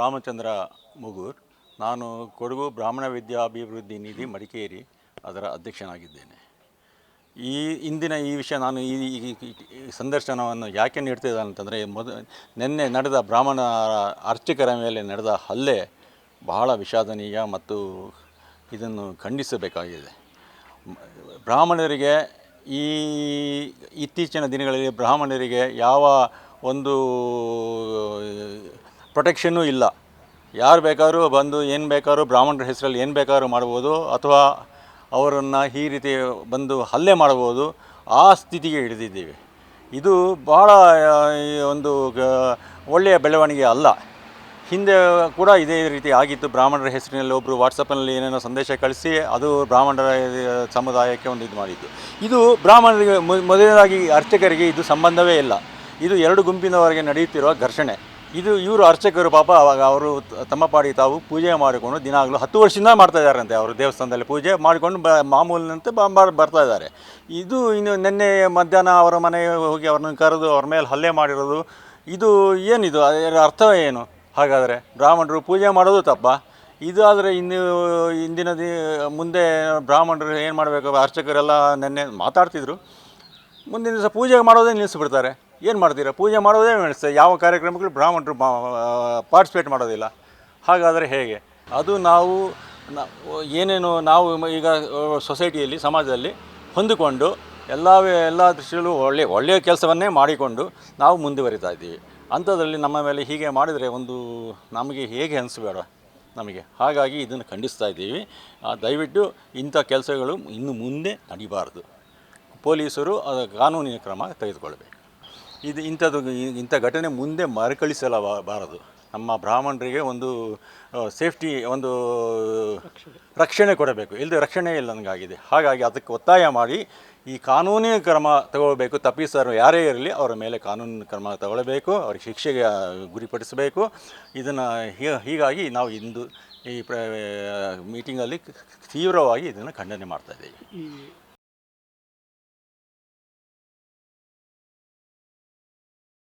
ರಾಮಚಂದ್ರ ಮುಗೂರ್. ನಾನು ಕೊಡಗು ಬ್ರಾಹ್ಮಣ ವಿದ್ಯಾಭಿವೃದ್ಧಿ ನಿಧಿ ಮಡಿಕೇರಿ ಅದರ ಅಧ್ಯಕ್ಷನಾಗಿದ್ದೇನೆ. ಈ ಇಂದಿನ ಈ ವಿಷಯ ನಾನು ಈ ಸಂದರ್ಶನವನ್ನು ಯಾಕೆ ನೀಡ್ತಿದ್ದಾನೆ ಅಂತಂದರೆ, ಮೊದ ನಿನ್ನೆ ನಡೆದ ಬ್ರಾಹ್ಮಣ ಅರ್ಚಕರ ಮೇಲೆ ನಡೆದ ಹಲ್ಲೆ ಬಹಳ ವಿಷಾದನೀಯ ಮತ್ತು ಇದನ್ನು ಖಂಡಿಸಬೇಕಾಗಿದೆ. ಬ್ರಾಹ್ಮಣರಿಗೆ ಈ ಇತ್ತೀಚಿನ ದಿನಗಳಲ್ಲಿ ಬ್ರಾಹ್ಮಣರಿಗೆ ಯಾವ ಒಂದು ಪ್ರೊಟೆಕ್ಷನ್ನೂ ಇಲ್ಲ. ಯಾರು ಬೇಕಾದ್ರೂ ಬಂದು ಏನು ಬೇಕಾದ್ರೂ ಬ್ರಾಹ್ಮಣರ ಹೆಸರಲ್ಲಿ ಏನು ಬೇಕಾದ್ರೂ ಮಾಡ್ಬೋದು ಅಥವಾ ಅವರನ್ನು ಈ ರೀತಿ ಬಂದು ಹಲ್ಲೆ ಮಾಡ್ಬೋದು, ಆ ಸ್ಥಿತಿಗೆ ಹಿಡಿದಿದ್ದೀವಿ ಇದು ಭಾಳ ಒಂದು ಒಳ್ಳೆಯ ಬೆಳವಣಿಗೆ ಅಲ್ಲ. ಹಿಂದೆ ಕೂಡ ಇದೇ ರೀತಿ ಆಗಿತ್ತು. ಬ್ರಾಹ್ಮಣರ ಹೆಸರಿನಲ್ಲಿ ಒಬ್ಬರು ವಾಟ್ಸಪ್ನಲ್ಲಿ ಏನೇನೋ ಸಂದೇಶ ಕಳಿಸಿ ಅದು ಬ್ರಾಹ್ಮಣರ ಸಮುದಾಯಕ್ಕೆ ಒಂದು ಇದು ಮಾಡಿದ್ದು. ಇದು ಬ್ರಾಹ್ಮಣರಿಗೆ ಮೊದಲನೇದಾಗಿ ಅರ್ಚಕರಿಗೆ ಇದು ಸಂಬಂಧವೇ ಇಲ್ಲ. ಇದು ಎರಡು ಗುಂಪಿನವರೆಗೆ ನಡೆಯುತ್ತಿರುವ ಘರ್ಷಣೆ. ಇದು ಇವರು ಅರ್ಚಕರು ಪಾಪ, ಅವಾಗ ಅವರು ತಮ್ಮ ಪಾಡಿ ತಾವು ಪೂಜೆ ಮಾಡಿಕೊಂಡು ದಿನಾಗಲೂ ಹತ್ತು ವರ್ಷದಿಂದ ಮಾಡ್ತಾ ಇದ್ದಾರಂತೆ ಅವರು ದೇವಸ್ಥಾನದಲ್ಲಿ ಪೂಜೆ ಮಾಡಿಕೊಂಡು ಬ, ಮಾಮೂಲಿನಂತೆ ಬರ್ತಾ ಇದ್ದಾರೆ. ಇದು ಇನ್ನು ನಿನ್ನೆ ಮಧ್ಯಾಹ್ನ ಅವರ ಮನೆಗೆ ಹೋಗಿ ಅವ್ರನ್ನ ಕರೆದು ಅವ್ರ ಮೇಲೆ ಹಲ್ಲೆ ಮಾಡಿರೋದು, ಇದು ಏನಿದು? ಅದರ ಅರ್ಥ ಏನು? ಹಾಗಾದರೆ ಬ್ರಾಹ್ಮಣರು ಪೂಜೆ ಮಾಡೋದು ತಪ್ಪ? ಇದಾದರೆ ಇನ್ನು ಇಂದಿನ ದಿ, ಮುಂದೆ ಬ್ರಾಹ್ಮಣರು ಏನು ಮಾಡಬೇಕು? ಅರ್ಚಕರೆಲ್ಲ ನಿನ್ನೆ ಮಾತಾಡ್ತಿದ್ರು. ಮುಂದಿನ ದಿವಸ ಪೂಜೆ ಮಾಡೋದೇ ನಿಲ್ಲಿಸ್ಬಿಡ್ತಾರೆ. ಏನು ಮಾಡ್ತೀರಾ? ಪೂಜೆ ಮಾಡೋದೇ ನಿಲ್ಲಿಸ್ತಾರೆ ಯಾವ ಕಾರ್ಯಕ್ರಮಗಳು ಬ್ರಾಹ್ಮಣರು ಪಾರ್ಟಿಸಿಪೇಟ್ ಮಾಡೋದಿಲ್ಲ. ಹಾಗಾದರೆ ಹೇಗೆ? ಅದು ನಾವು ಏನೇನು ನಾವು ಈಗ ಸೊಸೈಟಿಯಲ್ಲಿ ಸಮಾಜದಲ್ಲಿ ಹೊಂದಿಕೊಂಡು ಎಲ್ಲ ಎಲ್ಲ ದೃಷ್ಟಿಯಲ್ಲೂ ಒಳ್ಳೆಯ ಒಳ್ಳೆಯ ಕೆಲಸವನ್ನೇ ಮಾಡಿಕೊಂಡು ನಾವು ಮುಂದುವರಿತಾ ಇದ್ದೀವಿ. ಅಂಥದ್ರಲ್ಲಿ ನಮ್ಮ ಮೇಲೆ ಹೀಗೆ ಮಾಡಿದರೆ ಒಂದು, ನಮಗೆ ಹೇಗೆ ಅನಿಸ್ಬೇಡ ನಮಗೆ. ಹಾಗಾಗಿ ಇದನ್ನು ಖಂಡಿಸ್ತಾ ಇದ್ದೀವಿ. ದಯವಿಟ್ಟು ಇಂಥ ಕೆಲಸಗಳು ಇನ್ನು ಮುಂದೆ ನಡಿಬಾರ್ದು. ಪೊಲೀಸರು ಅದು, ಕಾನೂನಿನ ಕ್ರಮ ತೆಗೆದುಕೊಳ್ಬೇಕು ಇದು ಇಂಥದ್ದು ಇಂಥ ಘಟನೆ ಮುಂದೆ ಮರುಕಳಿಸಲಬಾರದು. ನಮ್ಮ ಬ್ರಾಹ್ಮಣರಿಗೆ ಒಂದು ಸೇಫ್ಟಿ, ಒಂದು ರಕ್ಷಣೆ ಕೊಡಬೇಕು. ಇಲ್ಲದೆ ರಕ್ಷಣೆ ಇಲ್ಲ ನನಗಾಗಿದೆ. ಹಾಗಾಗಿ ಅದಕ್ಕೆ ಒತ್ತಾಯ ಮಾಡಿ ಈ ಕಾನೂನಿನ ಕ್ರಮ ತಗೊಳ್ಬೇಕು. ತಪ್ಪಿಸರು ಯಾರೇ ಇರಲಿ ಅವರ ಮೇಲೆ ಕಾನೂನಿನ ಕ್ರಮ ತಗೊಳ್ಬೇಕು. ಅವ್ರಿಗೆ ಶಿಕ್ಷೆಗೆ ಗುರಿಪಡಿಸಬೇಕು. ಇದನ್ನು ಹೀಗಾಗಿ ನಾವು ಇಂದು ಈ ಪ್ರ ಮೀಟಿಂಗಲ್ಲಿ ತೀವ್ರವಾಗಿ ಇದನ್ನು ಖಂಡನೆ ಮಾಡ್ತಾ ಇದ್ದೀವಿ.